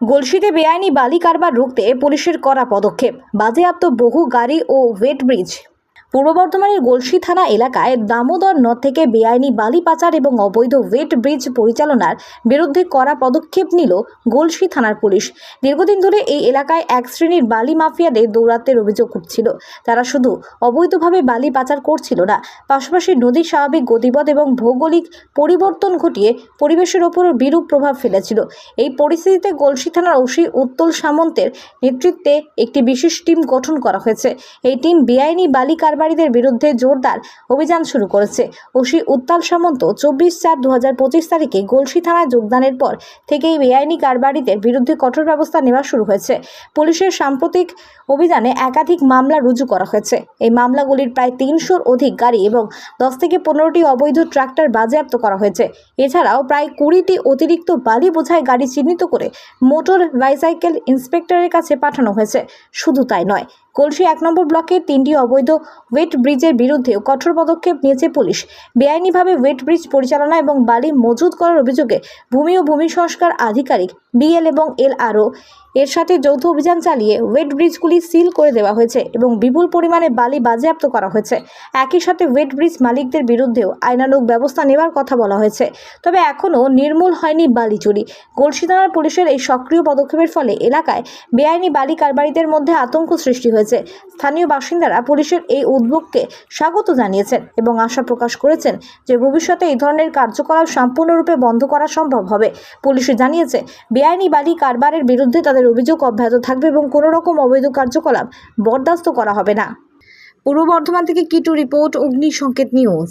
গলসিতে বেআইনি বালি কারবার রুখতে পুলিশের করা পদক্ষেপ। বাজেয়াপ্ত বহু গাড়ি ও ওয়েট ব্রিজ পূর্ব বর্ধমানের গলসি থানা এলাকায় দামোদর নদ থেকে বেআইনি বালি পাচার এবং অবৈধ ওয়েট ব্রিজ পরিচালনার বিরুদ্ধে করা পদক্ষেপ নিল গলসি থানার পুলিশ। দীর্ঘদিন ধরে এই এলাকায় এক শ্রেণির বালি মাফিয়াদের দৌরাত্মের অভিযোগ উঠছিল। তারা শুধু অবৈধভাবে বালি পাচার করছিল না, পাশাপাশি নদীর স্বাভাবিক গতিপথ এবং ভৌগোলিক পরিবর্তন ঘটিয়ে পরিবেশের ওপর বিরূপ প্রভাব ফেলেছিল। এই পরিস্থিতিতে গলসি থানার ওসি উত্তল সামন্তের নেতৃত্বে একটি বিশেষ টিম গঠন করা হয়েছে। এই টিম বেআইনি বালি কারবারিদের বিরুদ্ধে জোরদার অভিযান শুরু করেছে। ওসি উত্তাল সামন্ত চব্বিশ চার দু পঁচিশ তারিখে গলসি থানায় যোগদানের পর থেকেই বেআইনি কারবারিদের বিরুদ্ধে কঠোর ব্যবস্থা নেওয়া শুরু হয়েছে। পুলিশের সাম্প্রতিক অভিযানে একাধিক মামলা রুজু করা হয়েছে। এই মামলাগুলির প্রায় তিনশোর অধিক গাড়ি এবং দশ থেকে পনেরোটি অবৈধ ট্রাক্টর বাজেয়াপ্ত করা হয়েছে। এছাড়াও প্রায় কুড়িটি অতিরিক্ত বালি বোঝায় গাড়ি চিহ্নিত করে মোটর বাইসাইকেল ইন্সপেক্টরের কাছে পাঠানো হয়েছে। শুধু তাই নয় কলসি এক নম্বর ব্লকের তিনটি অবৈধ ওয়েট ব্রিজের বিরুদ্ধেও কঠোর পদক্ষেপ নিয়েছে পুলিশ। বেআইনিভাবে ওয়েট ব্রিজ পরিচালনা এবং বালি মজুত করার অভিযোগে ভূমি ও ভূমি সংস্কার আধিকারিক বিএল এবং এলআরও এর সাথে যৌথ অভিযান চালিয়ে ওয়েট ব্রিজগুলি সিল করে দেওয়া হয়েছে এবং বিপুল পরিমাণে বালি বাজেয়াপ্ত করা হয়েছে। একই সাথে ওয়েট ব্রিজ মালিকদের বিরুদ্ধেও আইনানুগ ব্যবস্থা নেওয়ার কথা বলা হয়েছে। তবে এখনও নির্মূল হয়নি বালি চুরি। গলসি থানার পুলিশের এই সক্রিয় পদক্ষেপের ফলে এলাকায় বেআইনি বালি কারবারিদের মধ্যে আতঙ্ক সৃষ্টি হয়েছে। স্থানীয় বাসিন্দারা পুলিশের এই উদ্যোগকে স্বাগত জানিয়েছেন এবং আশা প্রকাশ করেছেন যে ভবিষ্যতে এই ধরনের কার্যকলাপ সম্পূর্ণরূপে বন্ধ করা সম্ভব হবে। পুলিশ জানিয়েছে, বেআইনি বালি কারবারের বিরুদ্ধে তাদের অভিযোগ অব্যাহত থাকবে এবং কোনো রকম অবৈধ কার্যকলাপ বরদাস্ত করা হবে না। পূর্ব বর্ধমান থেকে কিটু রিপোর্ট, অগ্নিসংকেত নিউজ।